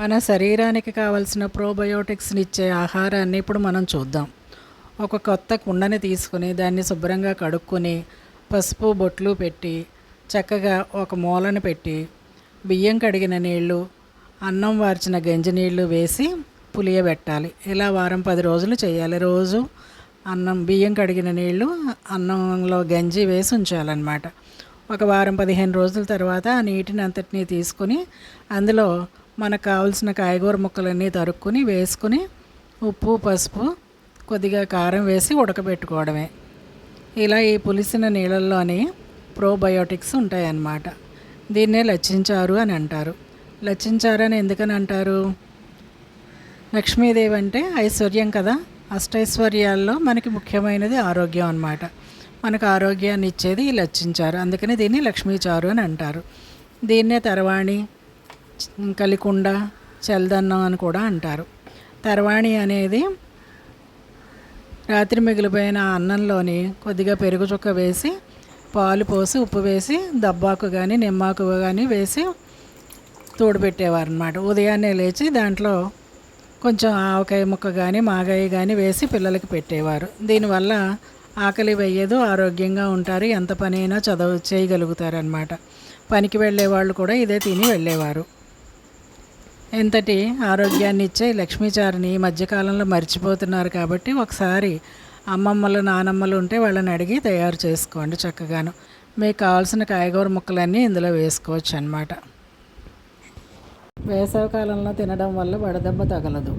మన శరీరానికి కావలసిన ప్రోబయోటిక్స్ని ఇచ్చే ఆహారాన్ని ఇప్పుడు మనం చూద్దాం. ఒక కొత్త కుండని తీసుకుని దాన్ని శుభ్రంగా కడుక్కొని పసుపు బొట్లు పెట్టి చక్కగా ఒక మూలను పెట్టి బియ్యం కడిగిన నీళ్ళు అన్నం వార్చిన గంజి నీళ్ళు వేసి పులియబెట్టాలి. ఇలా వారం పది రోజులు చేయాలి. రోజు అన్నం బియ్యం కడిగిన నీళ్ళు అన్నంలో గంజి వేసి ఉంచాలన్నమాట. ఒక వారం పదిహేను రోజుల తర్వాత ఆ నీటిని అంతటినీ తీసుకుని అందులో మనకు కావాల్సిన కాయగూర ముక్కలన్నీ తరుక్కుని వేసుకుని ఉప్పు పసుపు కొద్దిగా కారం వేసి ఉడకబెట్టుకోవడమే. ఇలా ఈ పులిసిన నీళ్ళల్లోని ప్రోబయోటిక్స్ ఉంటాయన్నమాట. దీన్నే లచ్చించారు అని అంటారు. లచ్చించారు అని ఎందుకని అంటారు? లక్ష్మీదేవి అంటే ఐశ్వర్యం కదా. అష్టైశ్వర్యాల్లో మనకి ముఖ్యమైనది ఆరోగ్యం అన్నమాట. మనకు ఆరోగ్యాన్ని ఇచ్చేది ఈ లచ్చించారు. అందుకని దీన్ని లక్ష్మీచారు అని అంటారు. దీన్నే తర్వాణి కలికుండ చల్దన్నం అని కూడా అంటారు. తర్వాణి అనేది రాత్రి మిగిలిపోయిన అన్నంలోని కొద్దిగా పెరుగు చుక్క వేసి పాలు పోసి ఉప్పు వేసి దబ్బాకు కానీ నిమ్మాకు కానీ వేసి తోడుపెట్టేవారు అనమాట ఉదయాన్నే లేచి దాంట్లో కొంచెం ఆవకాయ ముక్క కానీ మాగాయ కానీ వేసి పిల్లలకి పెట్టేవారు. దీనివల్ల ఆకలి వేయదు ఆరోగ్యంగా ఉంటారు ఎంత పని అయినా చదవ చేయగలుగుతారనమాట పనికి వెళ్ళే వాళ్ళు కూడా ఇదే తిని వెళ్ళేవారు. ఎంతటి ఆరోగ్యాన్ని ఇచ్చే లక్ష్మీచారిని ఈ మధ్యకాలంలో మర్చిపోతున్నారు కాబట్టి ఒకసారి అమ్మమ్మలు నానమ్మలు ఉంటే వాళ్ళని అడిగి తయారు చేసుకోండి చక్కగాను. మీకు కావాల్సిన కాయగూర ముక్కలన్నీ ఇందులో వేసుకోవచ్చు అనమాట వేసవి కాలంలో తినడం వల్ల వడదెబ్బ తగలదు.